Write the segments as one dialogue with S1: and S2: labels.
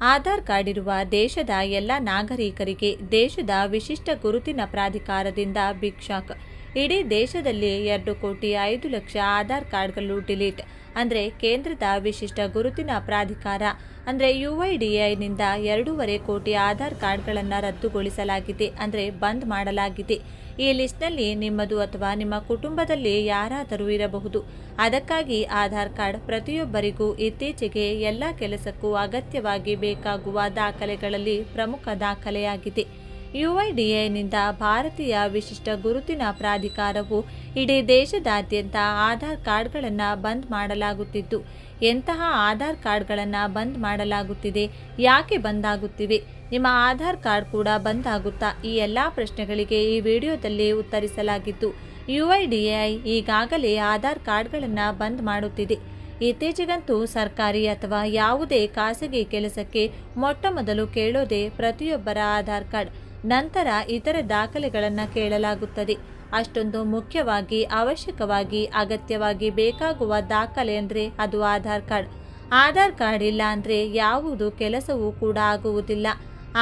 S1: Aadhaar card ಇರುವ ದೇಶದ ಎಲ್ಲ ನಾಗರಿಕರಿಗೆ ದೇಶದ ವಿಶಿಷ್ಟ ಗುರುತಿನ ಪ್ರಾಧಿಕಾರದಿಂದ ಬಿಗ್ ಶಾಕ್ ಇಡೀ ದೇಶದಲ್ಲಿ ಎರಡು ಕೋಟಿ ಐದು ಲಕ್ಷ ಆಧಾರ್ ಕಾರ್ಡ್ಗಳು ಡಿಲೀಟ್. ಅಂದರೆ ಕೇಂದ್ರದ ವಿಶಿಷ್ಟ ಗುರುತಿನ ಪ್ರಾಧಿಕಾರ. ಅಂದರೆ ಯು ಐ ಡಿ ಐನಿಂದ ಎರಡೂವರೆ ಕೋಟಿ ಆಧಾರ್ ಕಾರ್ಡ್ಗಳನ್ನು ರದ್ದುಗೊಳಿಸಲಾಗಿದೆ ಅಂದರೆ ಬಂದ್ ಮಾಡಲಾಗಿದೆ. ಈ ಲಿಸ್ಟ್ನಲ್ಲಿ ನಿಮ್ಮದು ಅಥವಾ ನಿಮ್ಮ ಕುಟುಂಬದಲ್ಲಿ ಯಾರಾದರೂ ಇರಬಹುದು. ಅದಕ್ಕಾಗಿ ಆಧಾರ್ ಕಾರ್ಡ್ ಪ್ರತಿಯೊಬ್ಬರಿಗೂ ಇತ್ತೀಚೆಗೆ ಎಲ್ಲ ಕೆಲಸಕ್ಕೂ ಅಗತ್ಯವಾಗಿ ಬೇಕಾಗುವ ದಾಖಲೆಗಳಲ್ಲಿ ಪ್ರಮುಖ ದಾಖಲೆಯಾಗಿದೆ. ಯುಐಡಿಎನಿಂದ ಭಾರತೀಯ ವಿಶಿಷ್ಟ ಗುರುತಿನ ಪ್ರಾಧಿಕಾರವು ಇಡೀ ದೇಶದಾದ್ಯಂತ ಆಧಾರ್ ಕಾರ್ಡ್ಗಳನ್ನು ಬಂದ್ ಮಾಡಲಾಗುತ್ತಿದ್ದು, ಎಂತಹ ಆಧಾರ್ ಕಾರ್ಡ್ಗಳನ್ನು ಬಂದ್ ಮಾಡಲಾಗುತ್ತಿದೆ, ಯಾಕೆ ಬಂದಾಗುತ್ತಿವೆ? ನಿಮ್ಮ ಆಧಾರ್ ಕಾರ್ಡ್ ಕೂಡ ಬಂದ್ ಆಗುತ್ತಾ ಈ ಎಲ್ಲ ಪ್ರಶ್ನೆಗಳಿಗೆ ಈ ವಿಡಿಯೋದಲ್ಲಿ ಉತ್ತರಿಸಲಾಗಿದ್ದು ಯುಐಡಿಎಐ ಈಗಾಗಲೇ ಆಧಾರ್ ಕಾರ್ಡ್ಗಳನ್ನು ಬಂದ್ ಮಾಡುತ್ತಿದೆ. ಇತ್ತೀಚೆಗಂತೂ ಸರ್ಕಾರಿ ಅಥವಾ ಯಾವುದೇ ಖಾಸಗಿ ಕೆಲಸಕ್ಕೆ ಮೊಟ್ಟ ಮೊದಲು ಕೇಳೋದೇ ಪ್ರತಿಯೊಬ್ಬರ ಆಧಾರ್ ಕಾರ್ಡ್. ನಂತರ ಇತರ ದಾಖಲೆಗಳನ್ನು ಕೇಳಲಾಗುತ್ತದೆ. ಅಷ್ಟೊಂದು ಮುಖ್ಯವಾಗಿ ಅವಶ್ಯಕವಾಗಿ ಅಗತ್ಯವಾಗಿ ಬೇಕಾಗುವ ದಾಖಲೆ ಅಂದರೆ ಅದು ಆಧಾರ್ ಕಾರ್ಡ್. ಆಧಾರ್ ಕಾರ್ಡ್ ಇಲ್ಲ ಅಂದರೆ ಯಾವುದು ಕೆಲಸವೂ ಕೂಡ ಆಗುವುದಿಲ್ಲ.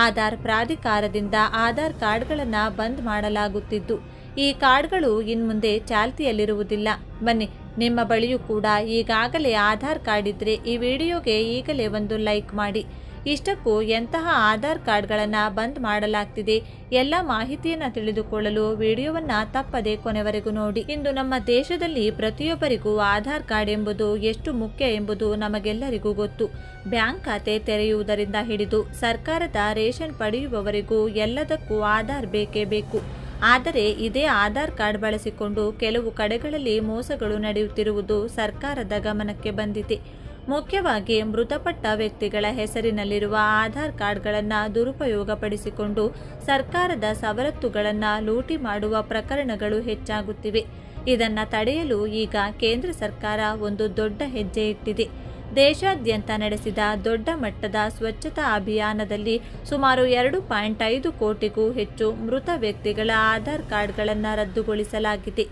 S1: ಆಧಾರ್ ಪ್ರಾಧಿಕಾರದಿಂದ ಆಧಾರ್ ಕಾರ್ಡ್ಗಳನ್ನು ಬಂದ್ ಮಾಡಲಾಗುತ್ತಿದ್ದು. ಈ ಕಾರ್ಡ್ಗಳು ಇನ್ಮುಂದೆ ಚಾಲ್ತಿಯಲ್ಲಿರುವುದಿಲ್ಲ. ಬನ್ನಿ, ನಿಮ್ಮ ಬಳಿಯೂ ಕೂಡ ಈಗಾಗಲೇ ಆಧಾರ್ ಕಾರ್ಡ್ ಇದ್ದರೆ ಈ ವಿಡಿಯೋಗೆ ಈಗಲೇ ಒಂದು ಲೈಕ್ ಮಾಡಿ. ಇಷ್ಟಕ್ಕೂ ಎಂತಹ ಆಧಾರ್ ಕಾರ್ಡ್ಗಳನ್ನು ಬಂದ್ ಮಾಡಲಾಗ್ತಿದೆ ಎಲ್ಲ ಮಾಹಿತಿಯನ್ನು ತಿಳಿದುಕೊಳ್ಳಲು ವಿಡಿಯೋವನ್ನು ತಪ್ಪದೆ ಕೊನೆವರೆಗೂ ನೋಡಿ. ಇಂದು ನಮ್ಮ ದೇಶದಲ್ಲಿ ಪ್ರತಿಯೊಬ್ಬರಿಗೂ ಆಧಾರ್ ಕಾರ್ಡ್ ಎಂಬುದು ಎಷ್ಟು ಮುಖ್ಯ ಎಂಬುದು ನಮಗೆಲ್ಲರಿಗೂ ಗೊತ್ತು. ಬ್ಯಾಂಕ್ ಖಾತೆ ತೆರೆಯುವುದರಿಂದ ಹಿಡಿದು ಸರ್ಕಾರದ ರೇಷನ್ ಪಡೆಯುವವರೆಗೂ ಎಲ್ಲದಕ್ಕೂ ಆಧಾರ್ ಬೇಕೇ ಬೇಕು. ಆದರೆ ಇದೇ ಆಧಾರ್ ಕಾರ್ಡ್ ಬಳಸಿಕೊಂಡು ಕೆಲವು ಕಡೆಗಳಲ್ಲಿ ಮೋಸಗಳು ನಡೆಯುತ್ತಿರುವುದು ಸರ್ಕಾರದ ಗಮನಕ್ಕೆ ಬಂದಿದೆ. ಮುಖ್ಯವಾಗಿ ಮೃತಪಟ್ಟ ವ್ಯಕ್ತಿಗಳ ಹೆಸರಿನಲ್ಲಿರುವ ಆಧಾರ್ ಕಾರ್ಡ್ಗಳನ್ನು ದುರುಪಯೋಗಪಡಿಸಿಕೊಂಡು ಸರ್ಕಾರದ ಸವಲತ್ತುಗಳನ್ನು ಲೂಟಿ ಮಾಡುವ ಪ್ರಕರಣಗಳು ಹೆಚ್ಚಾಗುತ್ತಿವೆ. ಇದನ್ನು ತಡೆಯಲು ಈಗ ಕೇಂದ್ರ ಸರ್ಕಾರ ಒಂದು ದೊಡ್ಡ ಹೆಜ್ಜೆ ಇಟ್ಟಿದೆ. ದೇಶಾದ್ಯಂತ ನಡೆಸಿದ ದೊಡ್ಡ ಮಟ್ಟದ ಸ್ವಚ್ಛತಾ ಅಭಿಯಾನದಲ್ಲಿ ಸುಮಾರು ಎರಡು ಪಾಯಿಂಟ್ ಐದು ಕೋಟಿಗೂ ಹೆಚ್ಚು ಮೃತ ವ್ಯಕ್ತಿಗಳ ಆಧಾರ್ ಕಾರ್ಡ್ಗಳನ್ನು ರದ್ದುಗೊಳಿಸಲಾಗಿದೆ.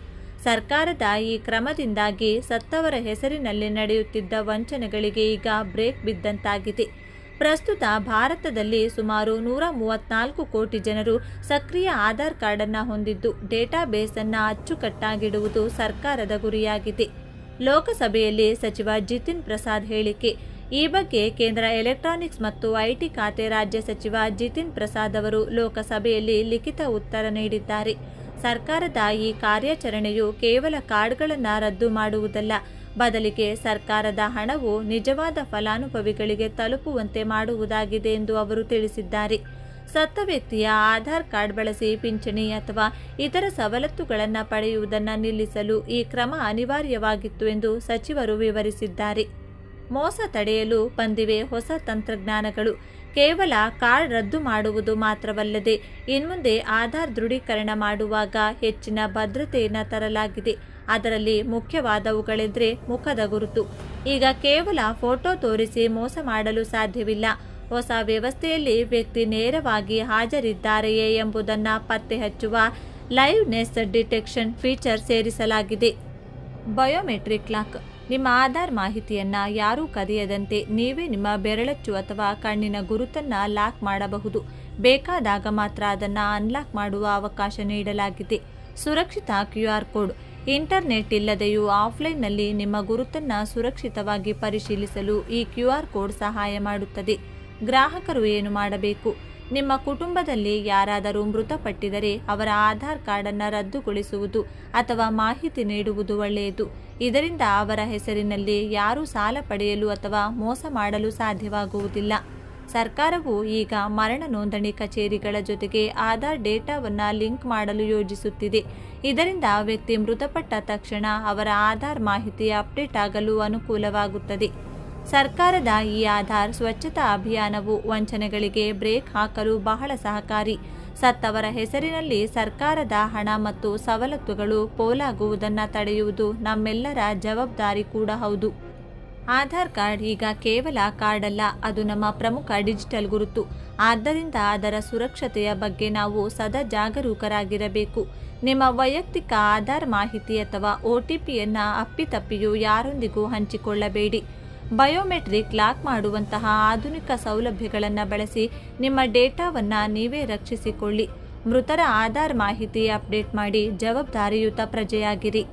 S1: ಸರ್ಕಾರದ ಈ ಕ್ರಮದಿಂದಾಗಿ ಸತ್ತವರ ಹೆಸರಿನಲ್ಲಿ ನಡೆಯುತ್ತಿದ್ದ ವಂಚನೆಗಳಿಗೆ ಈಗ ಬ್ರೇಕ್ ಬಿದ್ದಂತಾಗಿದೆ. ಪ್ರಸ್ತುತ ಭಾರತದಲ್ಲಿ ಸುಮಾರು ನೂರ ಮೂವತ್ನಾಲ್ಕು ಕೋಟಿ ಜನರು ಸಕ್ರಿಯ ಆಧಾರ್ ಕಾರ್ಡನ್ನು ಹೊಂದಿದ್ದು, ಡೇಟಾಬೇಸನ್ನು ಅಚ್ಚುಕಟ್ಟಾಗಿಡುವುದು ಸರ್ಕಾರದ ಗುರಿಯಾಗಿದೆ. ಲೋಕಸಭೆಯಲ್ಲಿ ಸಚಿವ ಜಿತಿನ್ ಪ್ರಸಾದ್ ಹೇಳಿಕೆ, ಈ ಬಗ್ಗೆ ಕೇಂದ್ರ ಎಲೆಕ್ಟ್ರಾನಿಕ್ಸ್ ಮತ್ತು ಐಟಿ ಖಾತೆ ರಾಜ್ಯ ಸಚಿವ ಜಿತಿನ್ ಪ್ರಸಾದ್ ಅವರು ಲೋಕಸಭೆಯಲ್ಲಿ ಲಿಖಿತ ಉತ್ತರ ನೀಡಿದ್ದಾರೆ. ಸರ್ಕಾರದ ಈ ಕಾರ್ಯಾಚರಣೆಯು ಕೇವಲ ಕಾರ್ಡ್ಗಳನ್ನು ರದ್ದು ಮಾಡುವುದಲ್ಲ. ಬದಲಿಗೆ ಸರ್ಕಾರದ ಹಣವು ನಿಜವಾದ ಫಲಾನುಭವಿಗಳಿಗೆ ತಲುಪುವಂತೆ ಮಾಡುವುದಾಗಿದೆ ಎಂದು ಅವರು ತಿಳಿಸಿದ್ದಾರೆ. ಸತ್ತ ವ್ಯಕ್ತಿಯ ಆಧಾರ್ ಕಾರ್ಡ್ ಬಳಸಿ ಪಿಂಚಣಿ ಅಥವಾ ಇತರ ಸವಲತ್ತುಗಳನ್ನು ಪಡೆಯುವುದನ್ನು ನಿಲ್ಲಿಸಲು ಈ ಕ್ರಮ ಅನಿವಾರ್ಯವಾಗಿತ್ತು ಎಂದು ಸಚಿವರು ವಿವರಿಸಿದ್ದಾರೆ. ಮೋಸ ತಡೆಯಲು ಬಂದಿವೆ ಹೊಸ ತಂತ್ರಜ್ಞಾನಗಳು. ಕೇವಲ ಕಾರ್ಡ್ ರದ್ದು ಮಾಡುವುದು ಮಾತ್ರವಲ್ಲದೆ, ಇನ್ಮುಂದೆ ಆಧಾರ್ ದೃಢೀಕರಣ ಮಾಡುವಾಗ ಹೆಚ್ಚಿನ ಭದ್ರತೆಯನ್ನು ತರಲಾಗಿದೆ. ಅದರಲ್ಲಿ ಮುಖ್ಯವಾದವುಗಳೆಂದರೆ ಮುಖದ ಗುರುತು. ಈಗ ಕೇವಲ ಫೋಟೋ ತೋರಿಸಿ ಮೋಸ ಮಾಡಲು ಸಾಧ್ಯವಿಲ್ಲ. ಹೊಸ ವ್ಯವಸ್ಥೆಯಲ್ಲಿ ವ್ಯಕ್ತಿ ನೇರವಾಗಿ ಹಾಜರಿದ್ದಾರೆಯೇ ಎಂಬುದನ್ನು ಪತ್ತೆ ಹಚ್ಚುವ ಲೈವ್ನೆಸ್ ಡಿಟೆಕ್ಷನ್ ಫೀಚರ್ ಸೇರಿಸಲಾಗಿದೆ. Biometric lock. ನಿಮ್ಮ ಆಧಾರ್ ಮಾಹಿತಿಯನ್ನು ಯಾರೂ ಕದಿಯದಂತೆ ನೀವೇ ನಿಮ್ಮ ಬೆರಳಚ್ಚು ಅಥವಾ ಕಣ್ಣಿನ ಗುರುತನ್ನು ಲಾಕ್ ಮಾಡಬಹುದು. ಬೇಕಾದಾಗ ಮಾತ್ರ ಅದನ್ನು ಅನ್ಲಾಕ್ ಮಾಡುವ ಅವಕಾಶ ನೀಡಲಾಗಿದೆ. ಸುರಕ್ಷಿತ ಕ್ಯೂ ಆರ್ ಕೋಡ್. ಇಂಟರ್ನೆಟ್ ಇಲ್ಲದೆಯೂ ಆಫ್ಲೈನ್ನಲ್ಲಿ ನಿಮ್ಮ ಗುರುತನ್ನು ಸುರಕ್ಷಿತವಾಗಿ ಪರಿಶೀಲಿಸಲು ಈ ಕ್ಯೂ ಆರ್ ಕೋಡ್ ಸಹಾಯ ಮಾಡುತ್ತದೆ. ಗ್ರಾಹಕರು ಏನು ಮಾಡಬೇಕು? ನಿಮ್ಮ ಕುಟುಂಬದಲ್ಲಿ ಯಾರಾದರೂ ಮೃತಪಟ್ಟಿದರೆ ಅವರ ಆಧಾರ್ ಕಾರ್ಡನ್ನು ರದ್ದುಗೊಳಿಸುವುದು ಅಥವಾ ಮಾಹಿತಿ ನೀಡುವುದು ಒಳ್ಳೆಯದು. ಇದರಿಂದ ಅವರ ಹೆಸರಿನಲ್ಲಿ ಯಾರೂ ಸಾಲ ಪಡೆಯಲು ಅಥವಾ ಮೋಸ ಮಾಡಲು ಸಾಧ್ಯವಾಗುವುದಿಲ್ಲ. ಸರ್ಕಾರವು ಈಗ ಮರಣ ನೋಂದಣಿ ಕಚೇರಿಗಳ ಜೊತೆಗೆ ಆಧಾರ್ ಡೇಟಾವನ್ನು ಲಿಂಕ್ ಮಾಡಲು ಯೋಜಿಸುತ್ತಿದೆ. ಇದರಿಂದ ವ್ಯಕ್ತಿ ಮೃತಪಟ್ಟ ತಕ್ಷಣ ಅವರ ಆಧಾರ್ ಮಾಹಿತಿ ಅಪ್ಡೇಟ್ ಆಗಲು ಅನುಕೂಲವಾಗುತ್ತದೆ. ಸರ್ಕಾರದ ಈ ಆಧಾರ್ ಸ್ವಚ್ಛತಾ ಅಭಿಯಾನವು ವಂಚನೆಗಳಿಗೆ ಬ್ರೇಕ್ ಹಾಕಲು ಬಹಳ ಸಹಕಾರಿ. ಸತ್ತವರ ಹೆಸರಿನಲ್ಲಿ ಸರ್ಕಾರದ ಹಣ ಮತ್ತು ಸವಲತ್ತುಗಳು ಪೋಲಾಗುವುದನ್ನು ತಡೆಯುವುದು ನಮ್ಮೆಲ್ಲರ ಜವಾಬ್ದಾರಿ ಕೂಡ ಹೌದು. ಆಧಾರ್ ಕಾರ್ಡ್ ಈಗ ಕೇವಲ ಕಾರ್ಡ್ ಅಲ್ಲ ಅದು ನಮ್ಮ ಪ್ರಮುಖ ಡಿಜಿಟಲ್ ಗುರುತು. ಆದ್ದರಿಂದ ಅದರ ಸುರಕ್ಷತೆಯ ಬಗ್ಗೆ ನಾವು ಸದಾ ಜಾಗರೂಕರಾಗಿರಬೇಕು. ನಿಮ್ಮ ವೈಯಕ್ತಿಕ ಆಧಾರ್ ಮಾಹಿತಿ ಅಥವಾ ಒ ಟಿ ಪಿಯನ್ನು ಅಪ್ಪಿತಪ್ಪಿಯೂ ಯಾರೊಂದಿಗೂ ಹಂಚಿಕೊಳ್ಳಬೇಡಿ. ಬಯೋಮೆಟ್ರಿಕ್ ಲಾಕ್ ಮಾಡುವಂತಹ ಆಧುನಿಕ ಸೌಲಭ್ಯಗಳನ್ನು ಬಳಸಿ ನಿಮ್ಮ ಡೇಟಾವನ್ನು ನೀವೇ ರಕ್ಷಿಸಿಕೊಳ್ಳಿ. ಮೃತರ ಆಧಾರ್ ಮಾಹಿತಿ ಅಪ್ಡೇಟ್ ಮಾಡಿ ಜವಾಬ್ದಾರಿಯುತ ಪ್ರಜೆಯಾಗಿರಿ.